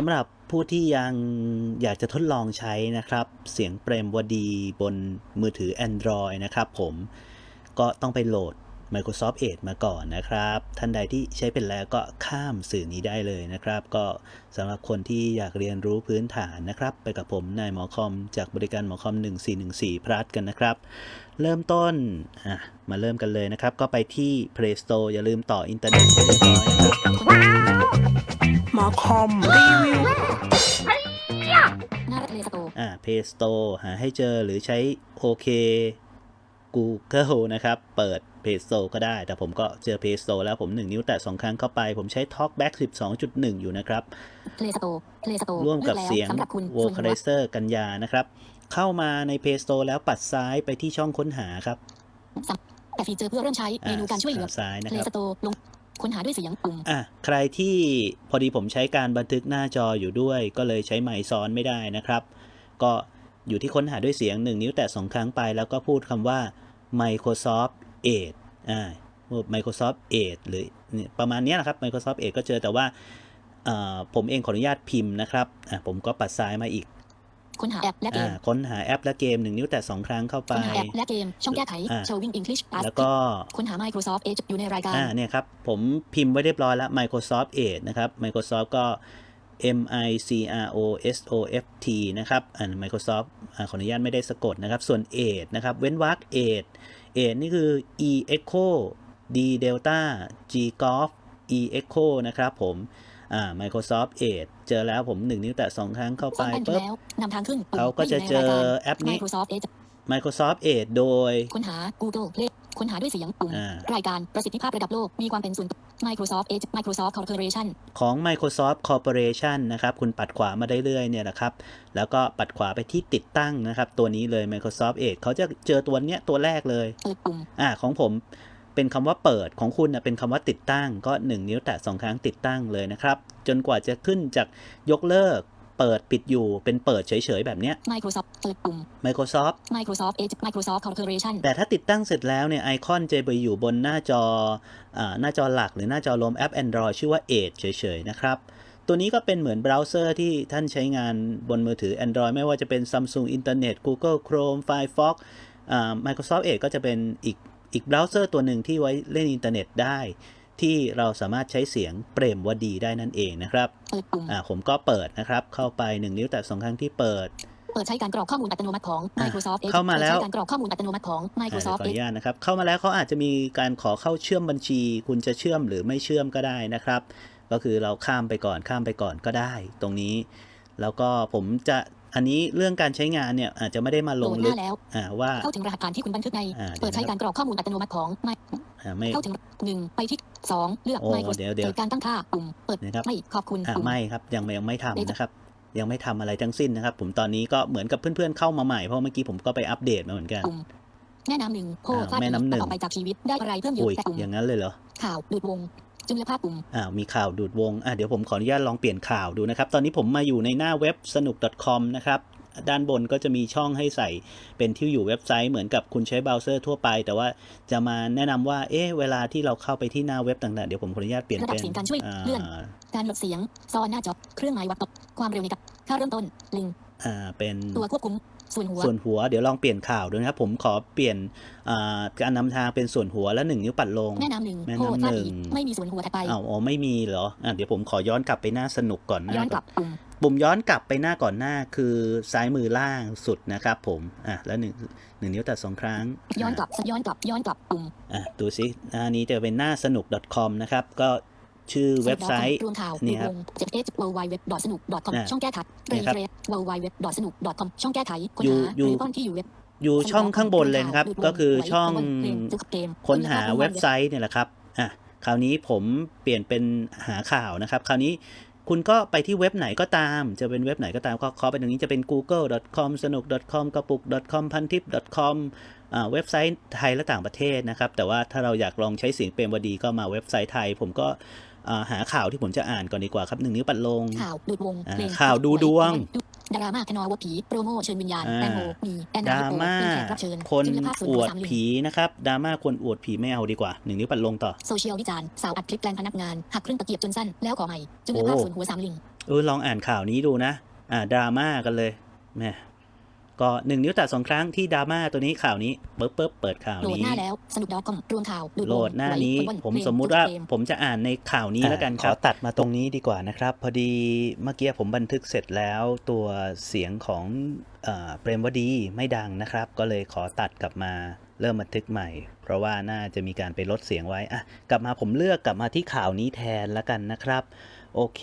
สำหรับผู้ที่ยังอยากจะทดลองใช้นะครับ เสียงเปรมวดีบนมือถือ Android นะครับผมก็ต้องไปโหลด Microsoft Edge มาก่อนนะครับ ท่านใดที่ใช้เป็นแล้วก็ข้ามสื่อนี้ได้เลยนะครับ ก็สำหรับคนที่อยากเรียนรู้พื้นฐานนะครับ ไปกับผมนายหมอคอม จากบริการหมอคอม 1414 พลัสกันนะครับ เริ่มต้นอะมาเริ่มกันเลยนะครับ ก็ไปที่ Play Store อย่าลืมต่ออินเทอร์เน็ตให้เรียบร้อยนะครับหมอคอมรีวิวหน้าเพลย์สโตร์อ่า Play Store หาให้เจอหรือใช้โอเค Google นะครับ เปิด Play Store ก็ได้ แต่ผมก็เจอ Play Store แล้วผม 1 นิ้วแตะ 2 ครั้งเข้าไป ผมใช้ TalkBack 12.1 อยู่นะครับเพลย์สโตร์เพลย์สโตร์ร่วมกับเสียงสำหรับคุณส่วนหัว Vocalizer กันยานะครับ เข้ามาใน Play Store แล้วปัดซ้ายไปที่ช่องค้นหาครับแต่ฟีเจอร์เพื่อเริ่มใช้เมนูการช่วยเหลืออ่าซ้ายนะเพลครับย์สโตร์ลงค้นหาด้วยเสียงปุ่มอะใครที่พอดีผมใช้การบันทึกหน้าจออยู่ด้วย ก็เลยใช้ไมค์ซ้อนไม่ได้นะครับ ก็อยู่ที่ค้นหาด้วยเสียง 1 นิ้วแตะ2ครั้งไป แล้วก็พูดคำว่า Microsoft Edge อ่า Microsoft Edge หรือเนี่ยประมาณเนี้ยนะครับ Microsoft Edge ก็เจอแต่ว่าเอ่อผมเองขออนุญาตพิมพ์นะครับอะผมก็ปัดซ้ายมาอีก ค้นหาแอปและเกอ่ามค้นหาแอปและเกม1นิ้วแตะ2ครั้งเข้าไป ค้นหาแอปและเกม ช่องแก้ไขอ่า showing English Plus แล้วก็ค้นหา Microsoft Edge อยู่ในรายการ อ่า เนี่ยครับ ผมพิมพ์ไว้เรียบร้อยแล้ว Microsoft Edge นะครับ Microsoft ก็ M I C R O S O F T นะครับอ่า Microsoft อ่าขออนุญาตไม่ได้สะกดนะครับ ส่วน Edge นะครับ เว้นวรรค Edge Edge นี่คือ E Echo D Delta G Golf E Echo นะครับผมอ่า Microsoft Edge เจอแล้วผม1นิ้วแตะ2ครั้งเข้าไปซ่อนแป้นปุ๊บแล้วนำทางขึ้นปุ่มเขาก็จะเจอไม่ยู่ในรายการแอปนี้ Microsoft Edge Microsoft Edge โดย ค้นหา Google Play ค้นหาด้วยเสียงปุ่ม อ่า รายการประสิทธิภาพระดับโลก มีความเป็นส่วนตัว Microsoft Edge Microsoft Corporation ของ Microsoft Corporation นะครับ คุณปัดขวามาได้เรื่อยๆเนี่ยนะครับ แล้วก็ปัดขวาไปที่ติดตั้งนะครับ ตัวนี้เลย Microsoft Edge เขาจะเจอตัวเนี้ยตัวแรกเลย เปิดปุ่ม อ่าของผมเป็นคำว่าเปิดของคุณนะเป็นคำว่าติดตั้งก็ 1 นิ้วแตะ2ครั้งติดตั้งเลยนะครับ จนกว่าจะขึ้นจากยกเลิก เปิดปิดอยู่เป็นเปิดเฉยๆ แบบเนี้ย Microsoft เปิดปุ่ม Microsoft Microsoft Edge Microsoft Corporation แต่ถ้าติดตั้งเสร็จแล้วเนี่ยไอคอนจะไปอยู่บนหน้าจออาหน้าจอหลักหรือหน้าจอรวมแอป Android ชื่อว่า Edge เฉยๆ นะครับตัวนี้ก็เป็นเหมือนเบราว์เซอร์ที่ท่านใช้งานบนมือถือ Android ไม่ว่าจะเป็น Samsung Internet Google Chrome Firefox อ่า Microsoft Edge ก็จะเป็นอีกอีกเบราว์เซอร์ตัวหนึ่งที่ไว้เล่นอินเทอร์เน็ตได้ ที่เราสามารถใช้เสียงเปรมวดีได้นั่นเองนะครับเปิดปุ่มอ่าผมก็เปิดนะครับ เข้าไป 1 นิ้วแต่สองครั้งที่เปิดเปิดใช้การกรอกข้อมูลอัตโนมัติของอะ Microsoft Edge เข้ามาแล้วปิดใช้การกรอกข้อมูลอัตโนมัติของอ่า Microsoft ขออ Edge นุญาตนะครับ เข้ามาแล้วเขาอาจจะมีการขอเข้าเชื่อมบัญชี คุณจะเชื่อมหรือไม่เชื่อมก็ได้นะครับ ก็คือเราข้ามไปก่อนข้ามไปก่อนก็ได้ ตรงนี้ แล้วก็ผมจะ อันนี้เรื่องการใช้งานเนี่ยอาจจะไม่ได้มาโหลลงดหลึน้ากแล้วอ่าว่าเข้าถึงรหัสผ่านที่คุณบันทึกในอ่าเปิดใช้เดี๋ยวนะครับการกรอกข้อมูลอัตโนมัติของ My อ่าไม่เข้าถึงหนึ่งไปที่สองเลือกโอ้ Microsoft เดี๋ยวเดี๋ยวปิการตั้งค่าปุ่มเปิดนะครับไม่ขอบคุณอ่าปุ่มไม่ครับยังไม่ยังไม่ทำนะครับ ยังไม่ทำอะไรทั้งสิ้นนะครับ ผมตอนนี้ก็เหมือนกับเพื่อนๆเข้ามาใหม่เพราะเมื่อกี้ผมก็ไปอัปเดตมาเหมือนกันปุ่มแม่น้ำหนึ่งโพอ่าฟาดแม่น้ำหนึ่งออกไปจากชีวิตได้อะไรเพิ่มเยอุ้ยอะแต่ปุ่มอย่างนั้นเลยเหรอข่าวดูดวง จุลภาพปุ่มอ่ามีข่าวดูดวงอ่าเดี๋ยวผมขออนุญาตลองเปลี่ยนข่าวดูนะครับ ตอนนี้ผมมาอยู่ในหน้าเว็บสนุก .com นะครับด้านบนก็จะมีช่องให้ใส่เป็นที่อยู่เว็บไซต์เหมือนกับคุณใช้เบราว์เซอร์ทั่วไป แต่ว่าจะมาแนะนำว่า เอ๊ะ เวลาที่เราเข้าไปที่หน้าเว็บต่างๆ เดี๋ยวผมขออนุญาตเปลี่ยนระดัเป็บนเสียงการช่วยอ่าเลื่อนการลดเสียงซ้อนหน้าจอ เครื่องหมายวัดตกความเร็วในกับ ค่าเริ่มต้น ลิง อ่าเป็นตัวควบคุมส่วนหัวส่วนหัวเดี๋ยวลองเปลี่ยนข่าวดูนะครับ ผมขอเปลี่ยนอ่าการนำทางเป็นส่วนหัวและหนึ่งนิ้วปัดลงแม่น้ำหนึ่งแม่โพน้ำฟาดหนึ่อีงกไม่มีส่วนหัวถัดไปอ้าวอ๋อไม่มีเหรออ่าเดี๋ยวผมขอย้อนกลับไปหน้าสนุกก่อนหย้อน้านกลับปุ่มปุ่มย้อนกลับไปหน้าก่อนหน้าคือซ้ายมือล่างสุดนะครับ ผมอะแล้วหนึ่งหนึ่งนิ้วแตัดสองครั้ง ย้อนกลับย้อนกลับย้อนกลับปุ่มอะดูสิหน้านี้จะเป็นหน้าสนุก .com นะครับก็ ชื่อเว็บไซต์รวมข่าวนี่ดูครับวงเจ็ดเอส w w w สนุก .com อ่าช่องแก้ไขเรนี่ครับเฟร w w w สนุก .com ช่องแก้ไขค้นอยู่หาอยู่หรือป้อนที่อยู่เว็บอยู่ช่องข้างบนเลยนะครับดูดวงก็คือช่องไว้เพลงจุกเกมค้นหาเว็บไซต์เนี่ยแหละครับอะคราวนี้ผมเปลี่ยนเป็นหาข่าวนะครับ คราวนี้คุณก็ไปที่เว็บไหนก็ตาม จะเป็นเว็บไหนก็ตามก็เคาะไปตรงนี้จะเป็น google.com สนุก .com กระปุก .com พันทิป .com อ่าเว็บไซต์ไทยและต่างประเทศนะครับ แต่ว่าถ้าเราอยากลองใช้เสียงเปรมวดีก็มาเว็บไซต์ไทย ผมก็อ่า หาข่าวที่ผมจะอ่านก่อนดีกว่าครับหนึ่งนิ้วปัดลง ข่าวดูดวงอ่าเพลงข่าวดูดวงดราม่าคนอวดผีโปรโมเชิญวิญญาณอ่าแตงโมมีแอนดนาราฮิปโปม่าเป็นแขกรับเชิญคนจุลภาพส่วนอหัววดสามเหลี่ยมผีนะครับดราม่าคนอวดผีไม่เอาดีกว่าหนึ่งนิ้วปัดลงต่อโซเชียลวิจารณ์สาวอัดคลิปแกล้งพนักงานหักครึ่งตะเกียบจนสั้นแล้วขอใหม่จุลภาพโอ้ส่วนหัวสามเหลิงเออลองอ่านข่าวนี้ดูนะ อ่าดราม่ากันเลยแหม่ ก็หนึ่งนิ้วแตะสองครั้งที่ดราม่าตัวนี้ข่าวนี้ปึ๊บปึ๊บเปิดข่าวโหลดนี้หน้าแล้วสนุกดอทคอมรวมข่าวโหลดหน้านี้ไว้ผมเพลงสมมุติว่าเพลงผมจะอ่านในข่าวนี้แล้วกันครับขอตัดมาตรงนี้ดีกว่านะครับ พอดีเมื่อกี้ผมบันทึกเสร็จแล้วตัวเสียงของเออเปรมวดีไม่ดังนะครับ ก็เลยขอตัดกลับมาเริ่มบันทึกใหม่ เพราะว่าน่าจะมีการไปลดเสียงไว้อะกลับมาผมเลือกกลับมาที่ข่าวนี้แทนแล้วกันนะครับ โอเค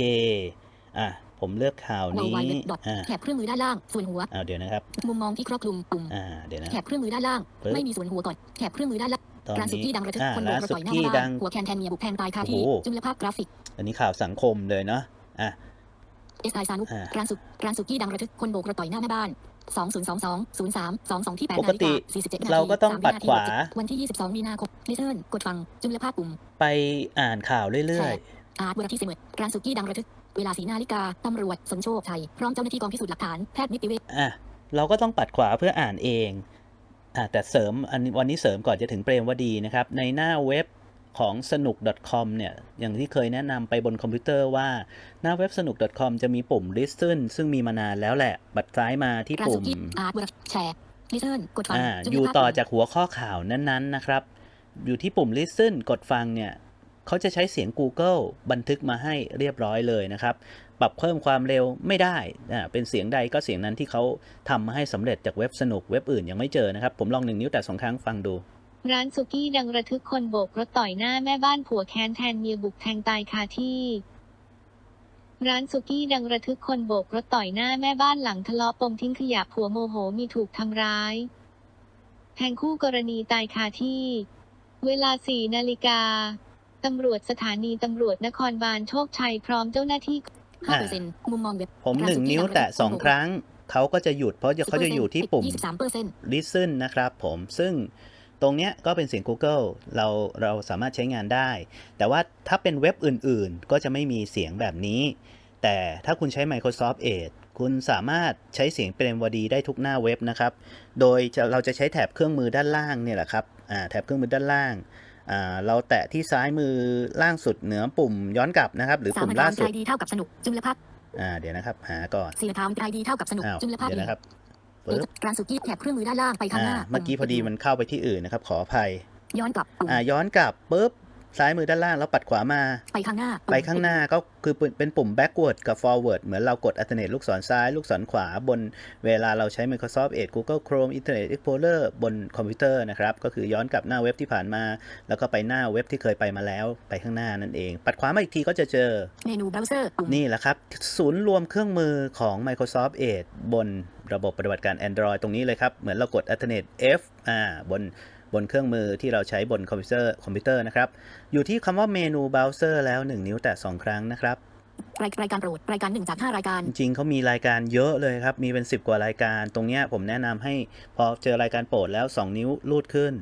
อะ ผมเลือกข่าวเวนี้ไวเว็บดอทอ่าแถบเครื่องมือด้านล่างส่วนหัวเอาเดี๋ยวนะครับ มุมมองที่ครอบคลุมปุ่มอ่าเดี๋ยวนะแถบเครื่องมือด้านล่างปึ๊บไม่มีส่วนหัวก่อนแถบเครื่องมือด้านล่างตอนร้านสุนี้กี้ดังระทึกอ่าคนโบร้านกระสุต่อยหน้ากี้บ้าดันงหัวแคนแทนเมียบุกแทงตายคาที่โอ้โหจุลภาพกราฟิก อันนี้ข่าวสังคมเลยเนาะอะเอสไอซานุกอ่าร้านสุร้านสุกี้ดังระทึกคนโบกระต่อยหน้าแม่บ้าน2022 03 22ที่8ปกนาฬิติกา47นาทีเราก็ต้อง3ปัดขวา วันที่ 22 มีนาคมลิเทิร์นกดฟัง จุลภาพปุ่ม ไปอ่านข่าวเรื่อยอาร์ตวรที่เสมอร้านสุกี้ดังระทึก เวลาสีนาฬิกาตำรวจสมโชคชัยพร้อมเจ้าหน้าที่กองพิสูจน์หลักฐานแพทย์นิติเวชๆอะเราก็ต้องปัดขวาเพื่ออ่านเองอะแต่เสริมอันนี้วันนี้เสริมก่อนจะถึงเปรมวดีนะครับ ในหน้าเว็บของสนุก .com เนี่ย อย่างที่เคยแนะนำไปบนคอมพิวเตอร์ว่า หน้าเว็บสนุก .com จะมีปุ่ม listen ซึ่งมีมานานแล้วแหละ บัดซ้ายมาที่ร้านสุปุ่มกี้อาร์ตวรแชร์ลิเทิร์นกดฟังอ่าจุลอยู่ภาพต่อปุ่มจากหัวข้อข่าวนั้นๆนะครับ อยู่ที่ปุ่ม listen กดฟังเนี่ย เขาจะใช้เสียง Google บันทึกมาให้เรียบร้อยเลยนะครับ ปรับเพิ่มความเร็วไม่ได้ เป็นเสียงใดก็เสียงนั้นที่เขาทำมาให้สำเร็จจากเว็บสนุกเว็บอื่นยังไม่เจอนะครับ ผมลองหนึ่งนิ้วแต่สองครั้งฟังดู ร้านสุกี้ดังระทึกคนโบกรถต่อยหน้าแม่บ้านผัวแค้นแทนเมียบุกแทงตายคาที่ร้านสุกี้ดังระทึกคนโบกรถต่อยหน้าแม่บ้านหลังทะเลาะปมทิ้งขยะผัวโมโหมีถูกทำร้าย แทงคู่กรณีตายคาที่ เวลาสี่นาฬิกา ตำรวจสถานีตำรวจนครบาลโชคชัยพร้อมเจ้าหน้าที่5เปอร์เซ็นต์มุมมองเว็บผมหนึ่งนิ้วแตะสองครั้ง เขาก็จะหยุดเพราะเขาจะอยู่ที่ปุ่ม23เปอร์เซ็นต์ listen นะครับผมซึ่งตรงเนี้ยก็เป็นเสียง Google เราเราสามารถใช้งานได้ แต่ว่าถ้าเป็นเว็บอื่นๆ ก็จะไม่มีเสียงแบบนี้ แต่ถ้าคุณใช้ Microsoft Edge คุณสามารถใช้เสียงเปรมวดีได้ทุกหน้าเว็บนะครับ โดยจะเราจะใช้แถบเครื่องมือด้านล่างเนี่ยแหละครับอ่าแถบเครื่องมือด้านล่างอ่า เราแตะที่ซ้ายมือล่างสุดเหนือปุ่มย้อนกลับนะครับ หรือสามปุ่มอันล่าทามสุไทดยดีเท่ากับสนุกจุลภาพอ่าเดี๋ยวนะครับหาก่อนสี่ทามไทยดีเท่ากับสนุกอ้าวจุลภาพเดี๋ยวนะครับหรือปึ๊บร้านสุกี้แถบเครื่องมือด้านล่างไปข้างหอ่าน้าเมื่อกี้พอดีมันเข้าไปที่อื่นนะครับ ขออภัยย้อนกลับปุ่มอ่าย้อนกลับปุ๊บ ซ้ายมือด้านล่างแล้วปัดขวามา ไปข้างหน้าปุ่มไปข้างหน้าก็คือเป็นปุ่ม backward กับ forward เหมือนเรากด alternate ลูกศรซ้าย ลูกศรขวาบนเวลาเราใช้ Microsoft Edge Google Chrome Internet Explorer บนคอมพิวเตอร์นะครับ ก็คือย้อนกลับหน้าเว็บที่ผ่านมา แล้วก็ไปหน้าเว็บที่เคยไปมาแล้วไปข้างหน้านั่นเอง ปัดขวามาอีกทีก็จะเจอเมนูเบราว์เซอร์ปุ่มนี่แหละครับ ศูนย์รวมเครื่องมือของ Microsoft Edge บนระบบปฏิบัติการ Android ตรงนี้เลยครับ เหมือนเรากด alternate F อ่าบน บนเครื่องมือที่เราใช้บนคอมพิวเตอร์คอมพิวเตอร์นะครับ อยู่ที่คำว่าเมนูเบราว์เซอร์แล้ว 1 นิ้วแตะ2ครั้งนะครับรายรายการโปรดรายการหนึ่งจากห้ารายการ จริงๆเขามีรายการเยอะเลยครับ มีเป็น 10 กว่ารายการ ตรงเนี้ยผมแนะนำให้พอเจอรายการโปรดแล้ว 2 นิ้วลูดขึ้น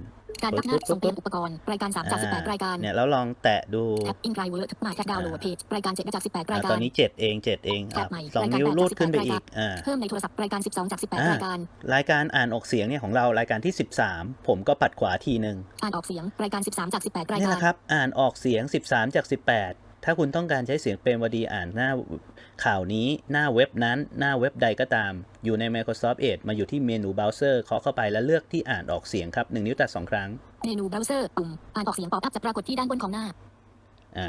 การนับหน้าส่งเตรียมอุปกรณ์รายการ3จาก18 รายการเนี่ยแล้วลองแตะดูแอปอินไกรเวิร์ดหมายแท็บดาวน์โหลดเพจรายการ7จาก18อ่ารายกาตอรนนี้ 7 เอง 7 เองอะแตะใหม่สองรายการนิ้วแปดลูดจากขึ้นไป18อีกอ่าเพิ่มในโทรศัพท์รายการ 12 จากอ่า18 รายการ รายการอ่านออกเสียงเนี่ยของเรารายการที่ 13 ผมก็ปัดขวาทีหนึ่งอ่านออกเสียงรายการ 13 จาก 18 รายนี่กาแหรละครับอ่านออกเสียง 13 จาก 18 ถ้าคุณต้องการใช้เสียงเปรมวดีอ่านหน้าข่าวนี้หน้าเว็บนั้น หน้าเว็บใดก็ตาม อยู่ใน Microsoft Edge มาอยู่ที่เมนูเบราว์เซอร์เคาะเข้าไปแล้วเลือกที่อ่านออกเสียงครับ1นิ้วแตะ2ครั้ง เมนูเบราว์เซอร์ปุ่มอ่านออกเสียงป๊อปอัพจะปรากฏที่ด้านบนของหน้า อ่า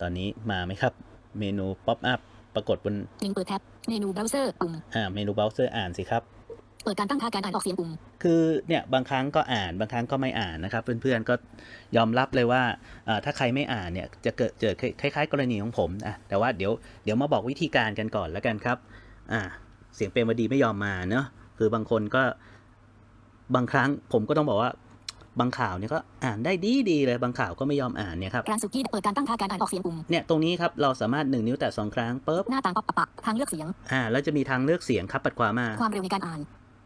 ตอนนี้มาไหมครับ เมนูป๊อปอัพปรากฏบนลิงก์เปิดแท็บเมนูเบราว์เซอร์ปุ่มอ่าเมนูเบราว์เซอร์อ่านสิครับเปิดการตั้งค่าการอ่านออกเสียงปุ่ม คือเนี่ยบางครั้งก็อ่านบางครั้งก็ไม่อ่านนะครับ เพื่อนๆก็ยอมรับเลยว่าอ่า ถ้าใครไม่อ่านเนี่ยจะเกิดเกิดคล้ายๆ กรณีของผมอะแต่ว่าเดี๋ยวเดี๋ยวมาบอกวิธีการกันก่อนแล้วกันครับอ่าเสียงเปรมวดีไม่ยอมมาเนอะคือบางคนก็บางครั้งผมก็ต้องบอกว่าบางข่าวเนี่ยก็อ่านได้ดีดีๆเลยบางข่าวก็ไม่ยอมอ่านเนี่ยครับร้านสุกี้เปิดการตั้งค่าการอ่านออกเสียงปุ่มเนี่ยตรงนี้ครับเราสามารถหนึ่งนิ้วแตะสองครั้งปุ๊บหน้าต่างป๊อปอัพทางเลือกเสียงอ่าแล้วจะมีทางเลือกเสียงครับปัดขวามาความเร็วในการอ่าน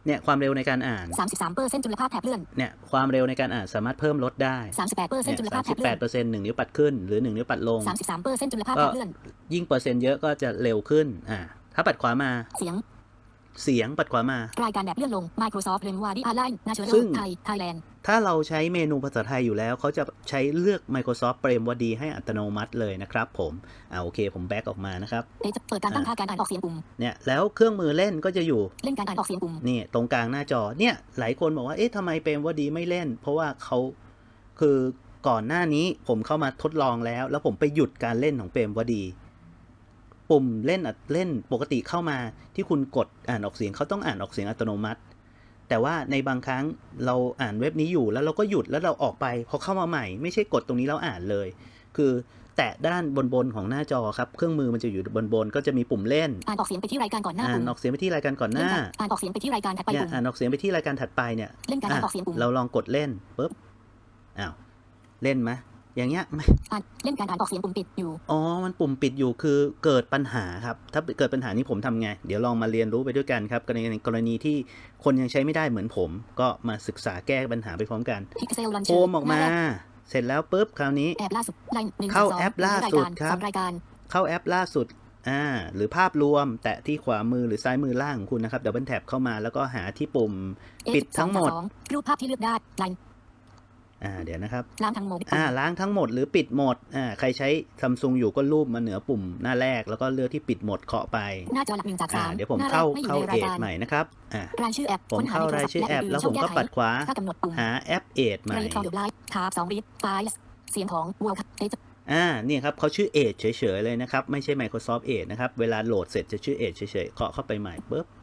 เนี่ยความเร็วในการอ่าน 33เปอร์เซ็นต์จุลภาพแถบเลื่อน เนี่ยความเร็วในการอ่านสามารถเพิ่มลดได้ 38เปอร์เซ็นต์จุลภาพแถบแปเลื่อดนเปอร์เซ็นต์หนึ่งนิ้วปัดขึ้นหรือหนึ่งนิ้วปัดลง33เปอร์เซ็นต์จุลภาพก็แถบเลื่อน ยิ่งเปอร์เซ็นต์เยอะก็จะเร็วขึ้น อ่า ถ้าปัดขวามา เสียง เสียงปัดขวามารายการแบบเลื่อนลง Microsoft เรนวาดีอาร์ไลน์นาชั่นแนซึ่ลงไทยไทยแลนด์ถ้าเราใช้เมนูภาษาไทยอยู่แล้ว เขาจะใช้เลือก Microsoft เปรมวดีให้อัตโนมัติเลยนะครับผมอ่าโอเคผมแบ็กออกมานะครับเดจะเปิดการตั้งค่าการอ่านออกเสียงปุ่มเนี่ยแล้วเครื่องมือเล่นก็จะอยู่เล่นการอ่านออกเสียงปุ่มนี่ตรงกลางหน้าจอเนี่ยหลายคนบอกว่าเอ๊ะทำไมเปรมวดีไม่เล่น เพราะว่าเขาคือก่อนหน้านี้ผมเข้ามาทดลองแล้ว แล้วผมไปหยุดการเล่นของเปรมวดี ปุ่มเล่นอัดเล่นปกติเข้ามาที่คุณกดอ่านออกเสียงเขาต้องอ่านออกเสียงอัตโนมัติ แต่ว่าในบางครั้งเราอ่านเว็บนี้อยู่แล้วเราก็หยุดแล้วเราออกไปพอเข้ามาใหม่ไม่ใช่กดตรงนี้แล้วอ่านเลย คือแตะด้านบนบนๆของหน้าจอครับ เครื่องมือมันจะอยู่บนบนๆก็จะมีปุ่มเล่น อ่านออกเสียงไปที่รายการก่อนหน้าอ่าปุ่นมออกเสียงไปที่รายการก่อนหเล่นน้าการอ่านออกเสียงไปที่รายการถัดไปเนี่ยปุ่มอ่านออกเสียงไปที่รายการถัดไปเนี่ย เล่นการอ่านอะออกเสียงปุ่ม เราลองกดเล่นปุ๊บ อ้าว เล่นไหม อย่างเงี้ยไม่อ่านเล่นการอ่านออกเสียงปุ่มปิดอยู่อ๋อมันปุ่มปิดอยู่คือเกิดปัญหาครับ ถ้าเกิดปัญหานี้ผมทำไง เดี๋ยวลองมาเรียนรู้ไปด้วยกันครับกรณีกรณีที่คนยังใช้ไม่ได้เหมือนผม ก็มาศึกษาแก้ปัญหาไปพร้อมกันพิกเซลลันเชโฮมออกมา เสร็จแล้วปุ๊บคราวนี้แอปล่าสุดไลน์หนึ่งเข้าสงแอปล่าสุดครับสองรายการเข้าแอปล่าสุดอ่าหรือภาพรวมแตะที่ขวามือหรือซ้ายมือล่างของคุณนะครับดับเบิลแท็บเข้ามาแล้วก็หาที่ปุ่ม ปิดทั้งหมดสอรูปภาพที่เลือกได้ไลน์ อ่าเดี๋ยวนะครับล้างทั้งหมดอ่าล้างทั้งหมดหรือปิดหมดอ่าใครใช้ซัมซุงอยู่ก็รูปมาเหนือปุ่มหน้าแรกแล้วก็เลือกที่ปิดหมดเคาะไปหน้าจอหลักหนึ่งจากอ่าสามเดี๋ยวผมหน้าแรเข้ากไม่อยู่เข้าในเอรายทการใหม่นะครับอ่ารายชื่อแอปผมค้นหเข้ารายชื่อแอป แล้วผมก็ปัดขวาถ้ากำหนดปุ่มหาแอปเอทใหม่รายทอเดอร์ไลท์ทาบสองรีดไฟล์เสียงของวัวครับเดจะอ่าเนี่ยครับเขาชื่อเอทเฉยๆเลยนะครับ ไม่ใช่ Microsoft Edge นะครับ เวลาโหลดเสร็จจะชื่อเอทเฉยๆเคาะเข้าไปใหม่ปุ๊บอ่า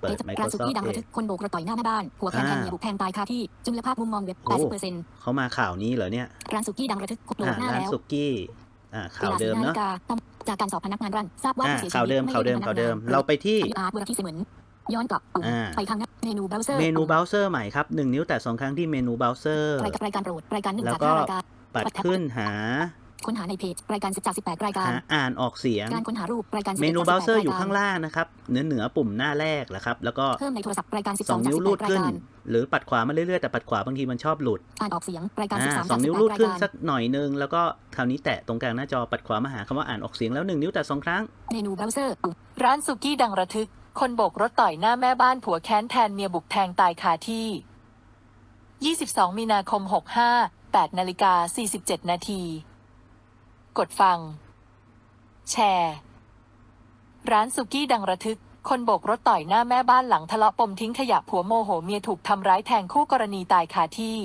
เปิเดดจะราสุ Microsoft กี้ดังระทึ Edge กคนโบกรถต่อยหน้าแม่บ้านหัวแคนแทนอ่าเมียบุกแทงตายคาที่จุลภาพมุมมองเว็บโอ้80%เขามาข่าวนี้เหรอเนี่ยร้านสุกี้ดังระทึกโหลอ่าดหน้าร้านแล้วสุกี้อ่าข่าวเวลาเดิสี่มนาเนาะฬิกาต้องจากการสอบพนักงานรันทราบว่าอ่าผู้เสียชีข่าววิตเดิมไม่ข่าวเดิมป็นข่าวเดิมพนักงนเราไปที่อาร์ตเวอร์ที่เสมือนย้อนกลับปุ่มอ่าไปทางหน้าเมนูเบราว์เซอร์เมนูเบราว์เซอร์ใหม่ครับหนึ่งนิ้วแตะสองครั้งที่เมนูเบราว์เซอร์รายการรายการโปรดรายการหนึ่งแล้วจากก็ห้ารายการปัดขึ้นหา ค้นหาในเพจรายการ10จาก18 รายการหาอ่านออกเสียง การค้นหารูปรายการ11เมนูจากเบราว์เซอร์18อยู่ข้างล่างนะครับ เหนือเหนือปุ่มหน้าแรกแหละครับ แล้วก็เพิ่มในโทรศัพท์รายการสอง12จากนิ้วลูด18รายขึ้นการหรือปัดขวามาเรื่อยๆแต่ปัดขวาบางทีมันชอบหลุด อ่านออกเสียงรายการอ่า13สอจากงนิ้ว18ลูดรายขึ้นการสักหน่อยนึงแล้วก็คราวนี้แตะตรงกลางหน้าจอปัดขวามาหาคำว่าอ่านออกเสียงแล้วหนึ่งนิ้วแตะสองครั้ง เมนูเบราว์เซอร์ปุ่มร้านสุกี้ดังระทึก คนโบกรถต่อยหน้าแม่บ้านผัวแค้นแทนเมียบุกแทงตายคาที่ 22 มีนาคม 65 8นาฬิกา47 นาที กดฟัง แชร์ ร้านสุกี้ดังระทึก คนโบกรถต่อยหน้าแม่บ้านหลังทะเลาะปมทิ้งขยะผัวโมโหเมียถูกทำร้ายแทงคู่กรณีตายคาที่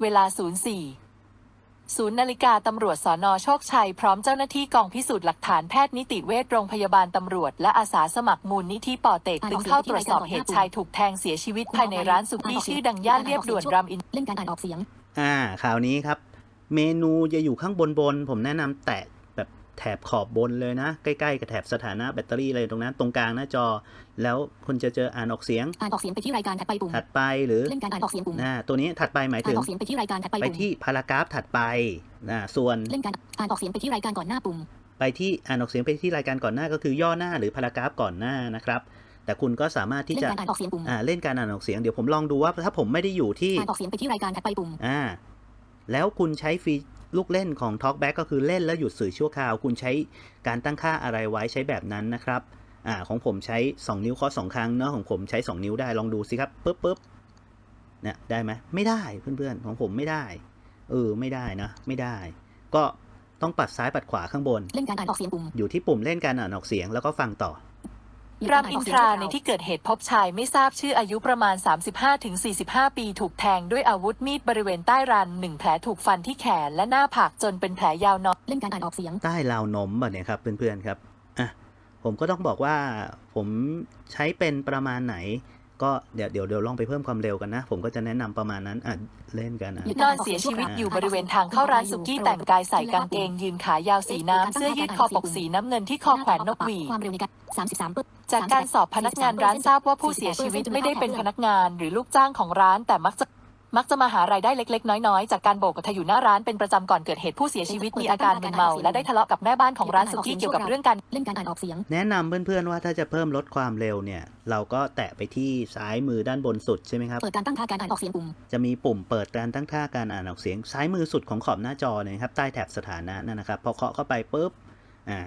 เวลา 04ศูนย์นาฬิกาตำรวจสอนอโชคชัย พร้อมเจ้าหน้าที่กองพิสูจน์หลักฐานแพทย์นิติเวชโรงพยาบาลตำรวจ และอาสาสมัครมูลนิธิป่อเต็กตึงเข้าตรวจสอบเหตุชายถูกแทงเสียชีวิตภายในร้านสุกี้ชื่อดังย่านเรียบด่วนรามอินทร์เล่นการอ่านออกเสียง อ่าข่าวนี้ครับ เมนูจะอยู่ข้างบนบนๆผมแนะนำแตะแบบแถบขอบบนเลยนะ ใกล้ๆกับแถบสถานะแบตเตอรี่อะไรตรงนั้น ตรงกลางหน้าจอ แล้วคุณจะเจออ่านออกเสียง อ่านออกเสียงไปที่รายการถัดไปปุ่ม ถัดไปหรือเล่นการอ่านออกเสียงปุ่มอ่าตัวนี้ถัดไปหมายอ่าถึนงออกเสียงไปที่รายการถัดไปไปปุ่มที่พารากราฟถัดไปอ่าส่วนเล่นการอ่านออกเสียงไปที่รายการก่อนหน้าปุ่ม ไปที่อ่านออกเสียงไปที่รายการก่อนหน้าก็คือย่อหน้าหรือพารากราฟก่อนหน้านะครับแต่คุณก็สามารถที่เล่นจะการอ่านออกเสียงปุ่มอ่าเล่นการอ่านออกเสียงเดี๋ยวผมลองดูว่าถ้าผมไม่ได้อยู่ที่อ่านออกเสียงไปที่รายการถัดไปปุ่มอ่า แล้วคุณใช้ฟีลูกเล่นของ Talkback ก็คือเล่นแล้วหยุดสื่อชั่วคราว คุณใช้การตั้งค่าอะไรไว้ใช้แบบนั้นนะครับอ่าของผมใช้ 2 นิ้วเคาะสองครั้งเนาะของผมใช้ 2 นิ้วได้ลองดูสิครับปึ๊บปึ๊บเนี่ยได้ไหมไม่ได้เพื่อนๆของผมไม่ได้เออไม่ได้นะ ไม่ได้ ก็ต้องปัดซ้ายปัดขวาข้างบน เล่นการอ่านออกเสียงปุ่ม อยู่ที่ปุ่มเล่นการอ่านออกเสียงแล้วก็ฟังต่อ รามอินทราในที่เกิดเหตุพบชายไม่ทราบชื่ออายุประมาณ 35-45 ปีถูกแทงด้วยอาวุธมีดบริเวณใต้รันหนึ่งแผลถูกฟันที่แขนและหน้าผากจนเป็นแผลยาวนานเล่นการอ่านออกเสียง ใต้ราวนมแบบนี้ครับ เพื่อนๆครับอะผมก็ต้องบอกว่าผมใช้เป็นประมาณไหน ก็เดี๋ยวเดี๋ยวเดี๋ยวลองไปเพิ่มความเร็วกันนะ ผมก็จะแนะนำประมาณนั้นอะเล่นกันอะนอนเสียชีวิตอยู่บริเวณทางเข้าร้านสุกี้แต่งกายใส่กางเกงยืนขายาวสีน้ำเสื้อยืดคอปกสีน้ำเงินที่คอแขวนนกหวีดความเร็วในการ33ปึ๊บจากการสอบพนักงานร้านทราบว่าผู้เสียชีวิตไม่ได้เป็นพนักงานหรือลูกจ้างของร้านแต่มักจะ มักจะมาหารายได้เล็กๆ น้อยๆ จากการโบกกระทะอยู่หน้าร้านเป็นประจำก่อนเกิดเหตุผู้เสียชีวิตมีอาการมึนเมาและได้ทะเลาะกับแม่บ้านของร้านสุกี้เกี่ยวกับเรื่องการเล่นการอ่านออกเสียง แนะนำเพื่อนๆว่าถ้าจะเพิ่มลดความเร็วเนี่ย เราก็แตะไปที่ซ้ายมือด้านบนสุดใช่ไหมครับเปิดการตั้งค่าการอ่านออกเสียงปุ่มจะมีปุ่มเปิดการตั้งค่าการอ่านออกเสียง ซ้ายมือสุดของขอบหน้าจอเนี่ยนะครับใต้แถบสถานะนั่นนะครับพอเคาะเข้าไปปุ๊บอ่า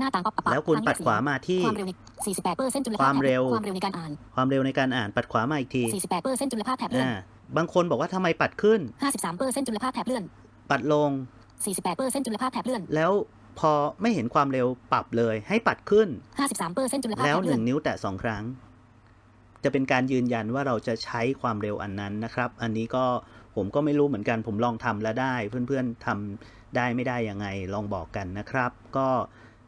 หน้าต่างป๊อปอัพแล้วคุณทงปัดเลือกขวาเสียงมาที่ความเร็วใน48เปอร์เซ็นต์จุลคภาพวามเร็วความเร็วในการอ่าน ความเร็วในการอ่านปัดขวามาอีกที48เปอร์เซ็นต์จุลภาพแถบเลื่อนอ่า บางคนบอกว่าทำไมปัดขึ้น 53เปอร์เซ็นต์จุลภาพแถบเลื่อน ปัดลง 48เปอร์เซ็นต์จุลภาพแถบเลื่อน แล้วพอไม่เห็นความเร็วปรับเลย ให้ปัดขึ้น 53เปอร์เซ็นต์จุลภาพแล้วแถบหเลื่อนึ่นงนิ้วแตะสองครั้ง จะเป็นการยืนยันว่าเราจะใช้ความเร็วอันนั้นนะครับ อันนี้ก็ผมก็ไม่รู้เหมือนกันผมลองทำแล้วได้ เพื่อนๆทำได้ไม่ได้ยังไงลองบอกกันนะครับ ก็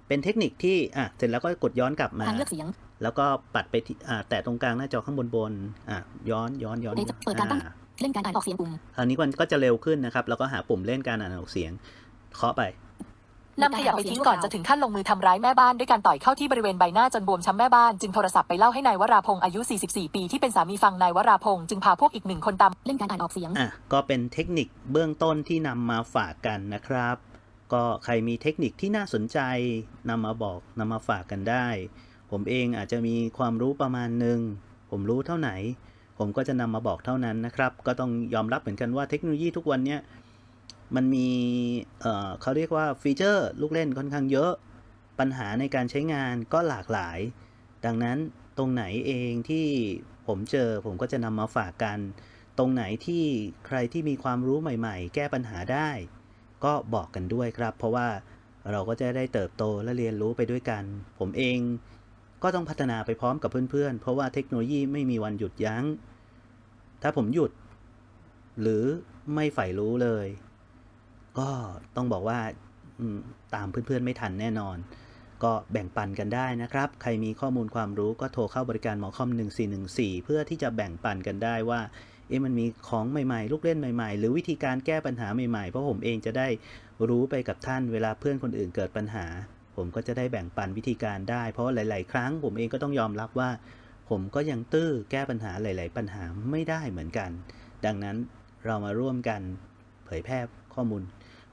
เป็นเทคนิคที่อะเสร็จแล้วก็กดย้อนกลับมา ทางเลือกเสียง แล้วก็ปัดไปที่อ่าแตะตรงกลางหน้าจอข้างบนบนๆอะย้อนย้อนย้อนเดี๋ยวจะเปิดการตั้งอ่าเล่นการอ่านออกเสียงปุ่มคราวนี้มันก็จะเร็วขึ้นนะครับ แล้วก็หาปุ่มเล่นการอ่านออกเสียงเคาะไปนำขยะไปทิ้งก่อนจะถึงขั้นลงมือทำร้ายแม่บ้านด้วยการต่อยเข้าที่บริเวณใบหน้าจนบวมช้ำแม่บ้านจึงโทรศัพท์ไปเล่าให้นายวราพงศ์อายุ 44 ปีที่เป็นสามีฟังนายวราพงศ์จึงพาพวกอีกหนึ่งคนตามเล่นการอ่านออกเสียงอะก็เป็นเทคนิคเบื้องต้นที่นำมาฝากกันนะครับ ก็ใครมีเทคนิคที่น่าสนใจนำมาบอกนำมาฝากกันได้ ผมเองอาจจะมีความรู้ประมาณหนึ่ง ผมรู้เท่าไหน ผมก็จะนำมาบอกเท่านั้นนะครับ ก็ต้องยอมรับเหมือนกันว่าเทคโนโลยีทุกวันเนี้ยมันมีเเขาเรียกว่าฟีเจอร์ลูกเล่นค่อนข้างเยอะ ปัญหาในการใช้งานก็หลากหลาย ดังนั้นตรงไหนเองที่ผมเจอผมก็จะนำมาฝากกัน ตรงไหนที่ใครที่มีความรู้ใหม่ๆ แก้ปัญหาได้ ก็บอกกันด้วยครับ เพราะว่าเราก็จะได้เติบโตและเรียนรู้ไปด้วยกัน ผมเอง ก็ต้องพัฒนาไปพร้อมกับเพื่อนๆ เพราะว่าเทคโนโลยีไม่มีวันหยุดยัง้ง ถ้าผมหยุด หรือไม่ใฝ่รู้เลย ก็ต้องบอกว่าตามเพื่อนๆ ไม่ทันแน่นอน ก็แบ่งปันกันได้นะครับ ใครมีข้อมูลความรู้ก็โทรเข้าบริการหมอคอม 1414 เพื่อที่จะแบ่งปันกันได้ว่าเอ๊ะมันมีของใหม่ๆ ลูกเล่นใหม่ๆ หรือวิธีการแก้ปัญหาใหม่ๆ เพราะผมเองจะได้รู้ไปกับท่านเวลาเพื่อนคนอื่นเกิดปัญหา ผมก็จะได้แบ่งปันวิธีการได้ เพราะหลาย ๆ ครั้งผมเองก็ต้องยอมรับว่า ผมก็ยังตื้อแก้ปัญหาหลาย ๆ ปัญหาไม่ได้เหมือนกัน ดังนั้นเรามาร่วมกันเผยแพร่ข้อมูล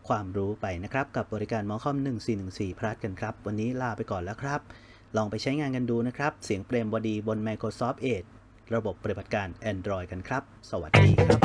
ความรู้ไปนะครับ กับบริการมอคอม 1414 พลัสกันครับ วันนี้ลาไปก่อนแล้วครับ ลองไปใช้งานกันดูนะครับ เสียงเปรมวดีบน Microsoft Edge ระบบปฏิบัติการ Android กันครับ สวัสดีครับ